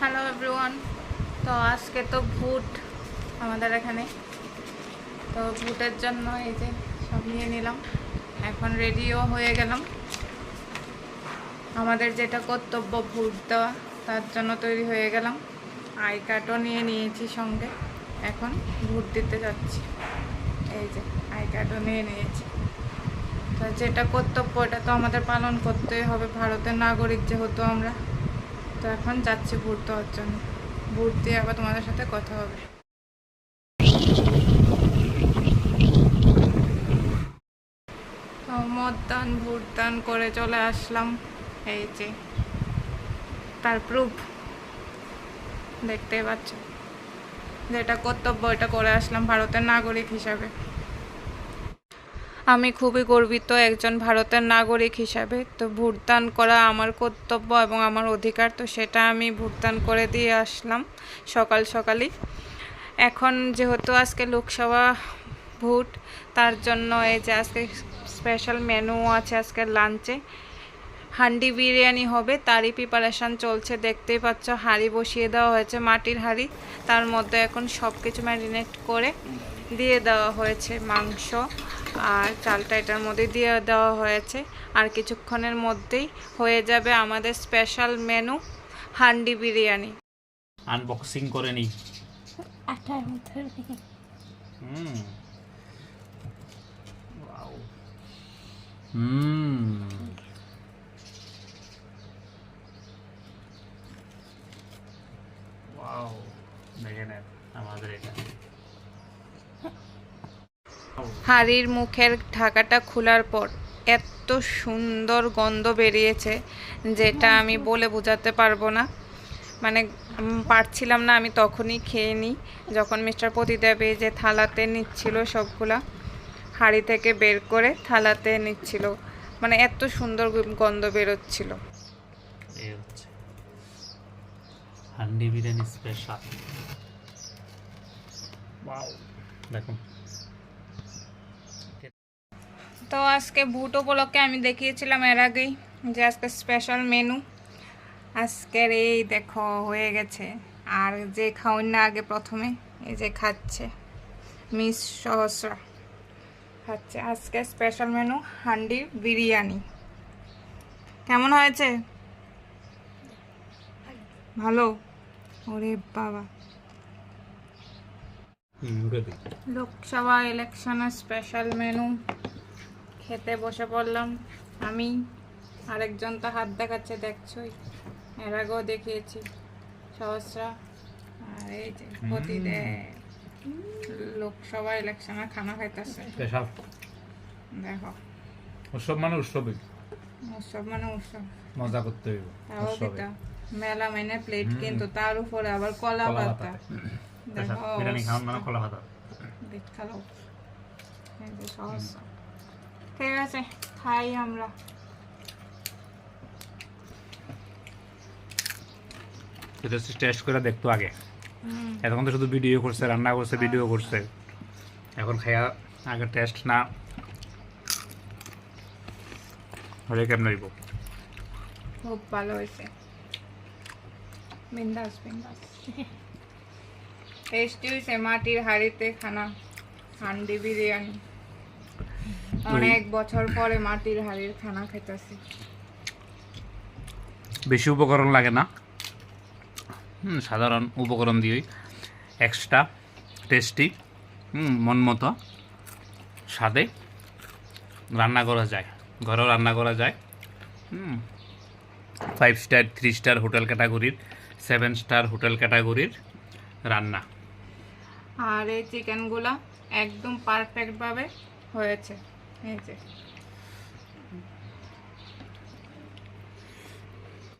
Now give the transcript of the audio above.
Hello everyone তো আজকে তো ভুট আমাদের এখানে। তো ভুটের জন্য এই যে সব নিয়ে নিলাম। এখন রেডিও হয়ে গেলাম। আমাদের যেটা কর্তব্য ভোট দেওয়া, তার জন্য তৈরি হয়ে গেলাম। আই কার্ডও নিয়ে নিয়েছি সঙ্গে। এখন ভোট দিতে যাচ্ছি। এই যে, আই কার্ডও নিয়ে নিয়েছি। তো যেটা কর্তব্য, এটা তো আমাদের পালন করতেই হবে। ভারতের নাগরিক যেহেতু আমরা তো এখন যাচ্ছি ভোট দেওয়ার জন্য। দিয়ে আবার তোমাদের সাথে কথা হবে। মতদান ভোটদান করে চলে আসলাম। এই যে, তার প্রুফ দেখতেই পাচ্ছ। যেটা কর্তব্য, এটা করে আসলাম ভারতের নাগরিক হিসাবে। আমি খুবই গর্বিত একজন ভারতের নাগরিক হিসাবে। তো ভোটদান করা আমার কর্তব্য এবং আমার অধিকার, তো সেটা আমি ভোটদান করে দিয়ে আসলাম সকাল সকালই। এখন যেহেতু আজকে লোকসভা ভোট, তার জন্য এই যে আজকে স্পেশাল মেনু আছে আজকে লাঞ্চে হান্ডি বিরিয়ানি হবে, তারই প্রিপারেশান চলছে, দেখতেই পাচ্ছ হাঁড়ি বসিয়ে দেওয়া হয়েছে মাটির হাঁড়ি। তার মধ্যে এখন সব কিছু ম্যারিনেট করে দিয়ে দেওয়া হয়েছে মাংস। আর চালটা এটার মধ্যে দিয়ে দেওয়া হয়েছে। আর কিছুক্ষণের মধ্যেই হয়ে যাবে আমাদের special menu handi biryani. Unboxing করে নিই আটার মধ্যে। হুম। হুম ওয়াও দেখে নেন আমাদের এটা হাঁড়ির মুখের ঢাকাটা খোলার পর এত সুন্দর গন্ধ বেরিয়েছে যেটা আমি বলে বোঝাতে পারব না। মানে পারছিলাম না আমি তখনই খেয়ে নিই। যখন মিস্টার প্রতিদেব এই যে থালাতে নিচ্ছিল সবগুলা হাঁড়ি থেকে বের করে থালাতে নিচ্ছিল। মানে এত সুন্দর গন্ধ বেরোচ্ছিল। হান্ডি বিরিয়ানি স্পেশাল ওয়াও দেখুন। তো আজকে ভুট উপলক্ষে আমি দেখিয়েছিলাম এর আগেই যে আজকে স্পেশাল মেনু আজকের এই দেখো হয়ে গেছে। আর যে খাওয়ান না আগে প্রথমে এই যে খাচ্ছে মিস সহস্রা। খাচ্ছে আজকে স্পেশাল মেনু হান্ডি বিরিয়ানি। কেমন হয়েছে? ভালো? ওরে বাবা। লোকসভা ইলেকশনের স্পেশাল মেনু খেতে বসে পড়লাম। আমি আরেকজন তো হাত দেখাচ্ছে দেখছোই। এর আগেও দেখিয়েছি। সহস্রা আর এই যে প্রতিদেব লোকসভা ইলেকশনে খানা খাইতেছে। দেখো। উৎসব মানে উৎসবই। উৎসব মানে উৎসব। মজা করতে হইব মেলা মেনে প্লেট কিন্তু তার উপরে আবার কলা কলা পাতা। পাতা। দেখো বিরিয়ানি খাওয়ান মানে খোলা ভাতা বিট খালো। এই যে সহস্রা। ঠিক আছে খাই আমরা। এটা টেস্ট করে দেখতো আগে। এতক্ষণ তো শুধু ভিডিও করছে রান্না করছে ভিডিও করছে। এখন খাইয়া আগে টেস্ট না। হলে কেমন হইব? খুব ভালো হয়েছে। বিন্দাস বিন্দাস। টেস্টি হয়েছে মাটির হাড়িতে খানা হান্ডি বিরিয়ানি। অনেক বছর পরে মাটির হাঁড়ির খানা খেতেছি বেশি উপকরণ লাগে না। হুম, সাধারণ উপকরণ দিয়েই। এক্সট্রা টেস্টি হুম, মন মতো। স্বাদে রান্না করা যায় ঘরেও রান্না করা যায়। Five star three star hotel ক্যাটাগরির সেভেন স্টার হোটেল ক্যাটাগরির রান্না। আর এই চিকেনগুলা একদম পারফেক্টভাবে হয়েছে এই যে